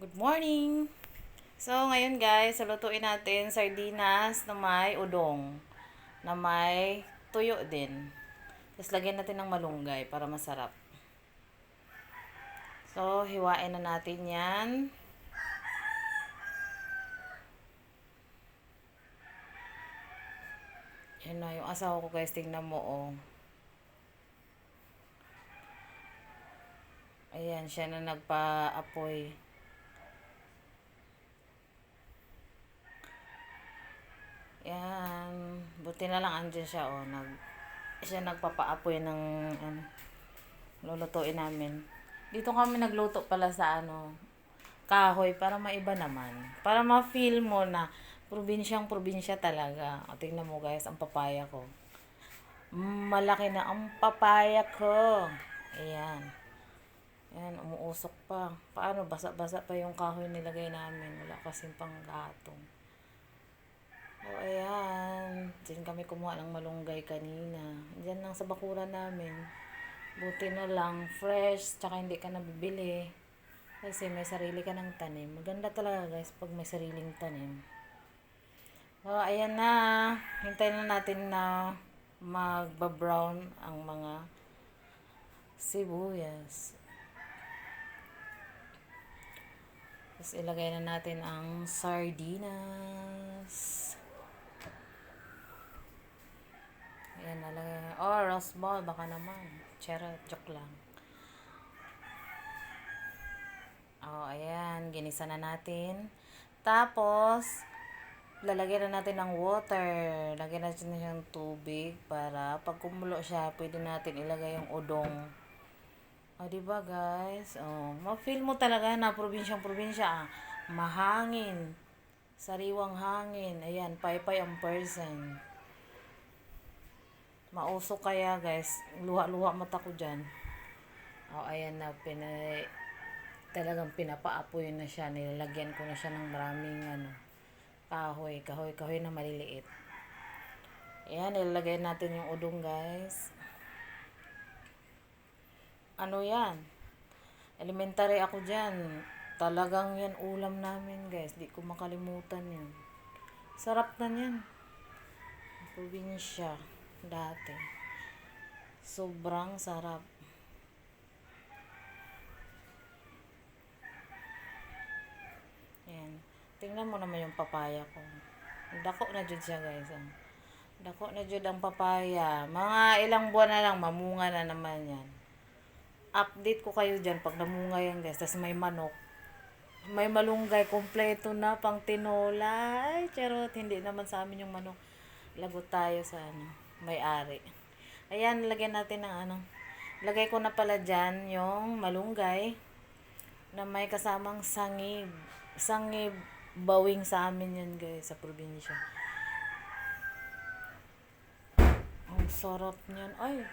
Good morning! So, ngayon guys, salutuin natin sardinas na may udong. Na may tuyo din. Tapos lagyan natin ng malunggay para masarap. So, hiwain na natin yan. Yan na, yung asawa ko guys, tingnan mo oh. Ayan, siya na nagpa-apoy. Yan. Buti na andyan siya, oh. Nag, siya nagpapaapoy ng, ano, lulutuin namin. Dito kami nagluto pala sa, ano, kahoy para maiba naman. Para ma-feel mo na probinsyang probinsya talaga. O, tingnan mo guys, ang papaya ko. Malaki na ang papaya ko. Ayan. Ayan, umuusok pa. Paano? Basa-basa pa yung kahoy nilagay namin. Wala kasing panggatong. O, ayan. Diyan kami kumuha ng malunggay kanina. Diyan lang sa bakuran namin. Buti na lang, fresh, tsaka hindi ka nabibili. Kasi may sarili ka ng tanim. Maganda talaga guys pag may sariling tanim. O, ayan na. Hintayin na natin na magba-brown ang mga sibuyas. Tapos ilagay na natin ang sardinas. Ayan, nalagay na. Oh, roast ball, baka naman. Charot, joke lang. Oh, ayan, ginisa na natin. Tapos, lalagyan na natin ng water. Lagyan natin na siyang tubig para pag kumulo siya, pwede natin ilagay yung udong. O, di ba guys? Oh, ma-feel mo talaga na probinsyang probinsya. Ah. Mahangin. Sariwang hangin. Ayan, paypay ang person. Mausok kaya guys. Luha-luha mata ko dyan. O, ayan na. Pinay, talagang pinapaapoy na siya. Nilalagyan ko na siya ng maraming ano, kahoy. Kahoy, kahoy na maliliit. Ayan, ilalagay natin yung udong guys ano yan, elementary ako dyan. Talagang yan ulam namin guys. Di ko makalimutan yan. Sarap na yan. Probinsya. Dati. Sobrang sarap. Yan. Tingnan mo naman yung papaya ko. Dako na dyan siya guys. ah. Dako na dyan ang papaya. Mga ilang buwan na lang, mamunga na naman yan update ko kayo dyan pag namunga yan guys. Tapos may manok. May malunggay. Kompleto na pang tinola. Ay, charot. Hindi naman sa amin yung manok. Lagot tayo sa ano, may-ari. Ayan, lagyan natin ng ano. Lagay ko na pala dyan yung malunggay na may kasamang sangib. Sangib bawing sa amin yan guys sa probinsya. Ang sarap niyan. Ay,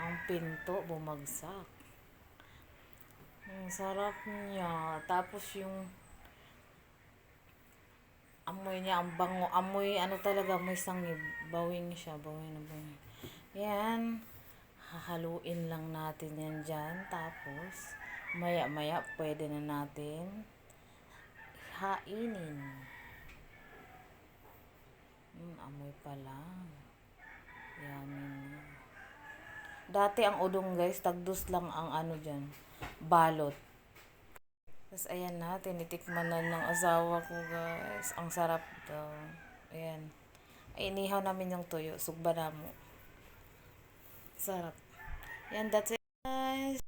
ang pinto bumagsak. Ang sarap niya. Tapos yung amoy niya, ang bango. Amoy, ano talaga, may sangib. Bawing siya, bawing na bawing. Yan. Hahaluin lang natin yan dyan. Tapos, maya-maya, pwede na natin hainin. Hmm, amoy pa lang. Dati ang udong guys, tagdos lang ang ano dyan, balot. Tapos ayan na, tinitikman na ng asawa ko guys. Ang sarap daw. Ayan. Ay, inihaw namin yung tuyo. Sugba na mo. Sarap. Yan, that's it guys.